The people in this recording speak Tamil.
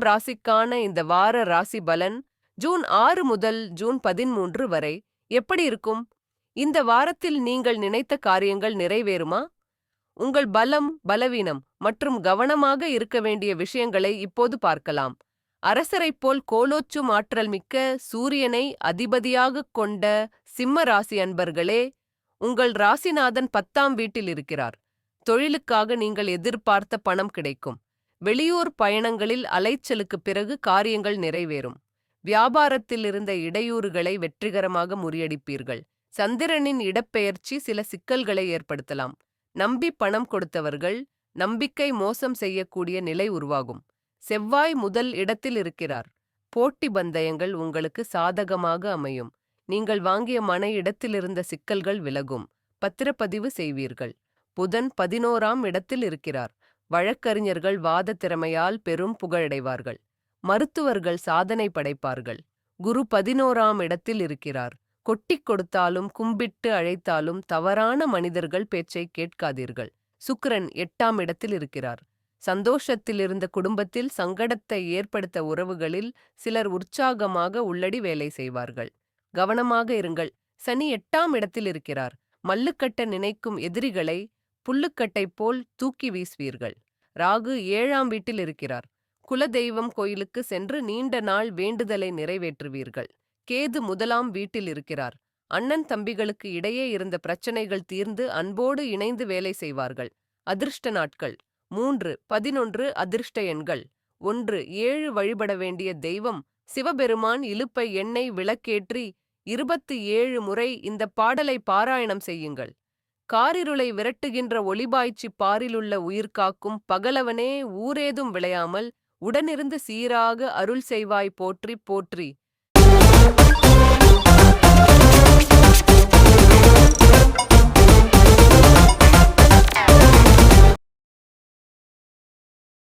துலாம் ராசிக்கான இந்த வார ராசி பலன் ஜூன் ஆறு முதல் ஜூன் பதிமூன்று வரை எப்படி இருக்கும்? இந்த வாரத்தில் நீங்கள் நினைத்த காரியங்கள் நிறைவேறுமா? உங்கள் பலம் பலவீனம் மற்றும் கவனமாக இருக்க வேண்டிய விஷயங்களை இப்போது பார்க்கலாம். அரசரைப் போல் கோலோச்சும் ஆற்றல் மிக்க சூரியனை அதிபதியாகக் கொண்ட சிம்ம ராசி அன்பர்களே உங்கள் ராசிநாதன் பத்தாம் வீட்டில் இருக்கிறார். தொழிலுக்காக நீங்கள் எதிர்பார்த்த பணம் கிடைக்கும். வெளியூர் பயணங்களில் அலைச்சலுக்குப் பிறகு காரியங்கள் நிறைவேறும். வியாபாரத்தில் இருந்த இடையூறுகளை வெற்றிகரமாக முறியடிப்பீர்கள். சந்திரனின் இடப்பெயர்ச்சி சில சிக்கல்களை ஏற்படுத்தலாம். நம்பி பணம் கொடுத்தவர்கள் நம்பிக்கை மோசம் செய்யக்கூடிய நிலை உருவாகும். செவ்வாய் முதல் இடத்தில் இருக்கிறார். போட்டி பந்தயங்கள் உங்களுக்கு சாதகமாக அமையும். நீங்கள் வாங்கிய மன இடத்திலிருந்த சிக்கல்கள் விலகும். பத்திரப்பதிவு செய்வீர்கள். புதன் பதினோராம் இடத்தில் இருக்கிறார். வழக்கறிஞர்கள் வாத திறமையால் பெரும் புகழடைவார்கள். மருத்துவர்கள் சாதனை படைப்பார்கள். குரு பதினோராம் இடத்தில் இருக்கிறார். கொட்டிக் கொடுத்தாலும் கும்பிட்டு அழைத்தாலும் தவறான மனிதர்கள் பேச்சை கேட்காதீர்கள். சுக்கிரன் எட்டாம் இடத்தில் இருக்கிறார். சந்தோஷத்தில் இருந்த குடும்பத்தில் சங்கடத்தை ஏற்படுத்த உறவுகளில் சிலர் உற்சாகமாக உள்ளடி வேலை செய்வார்கள். கவனமாக இருங்கள். சனி எட்டாம் இடத்தில் இருக்கிறார். மல்லுக்கட்ட நினைக்கும் எதிரிகளை புல்லுக்கட்டை போல் தூக்கி வீசுவீர்கள். ராகு ஏழாம் வீட்டில் இருக்கிறார். குலதெய்வம் கோயிலுக்கு சென்று நீண்ட நாள் வேண்டுதலை நிறைவேற்றுவீர்கள். கேது முதலாம் வீட்டில் இருக்கிறார். அண்ணன் தம்பிகளுக்கு இடையே இருந்த பிரச்சனைகள் தீர்ந்து அன்போடு இணைந்து வேலை செய்வார்கள். அதிர்ஷ்ட நாட்கள். மூன்று பதினொன்று அதிர்ஷ்ட எண்கள். ஒன்று ஏழு வழிபட வேண்டிய தெய்வம் சிவபெருமான் இழுப்பை எண்ணெய் விளக்கேற்றி இருபத்து ஏழு முறை இந்த பாடலை பாராயணம் செய்யுங்கள். காரிருளை விரட்டுகின்ற ஒளிபாய்ச்சி பாரிலுள்ள உயிர்காக்கும் பகலவனே ஊரேதும் விளையாமல் உடனிருந்து சீராக அருள் செய்வாய் போற்றி போற்றி.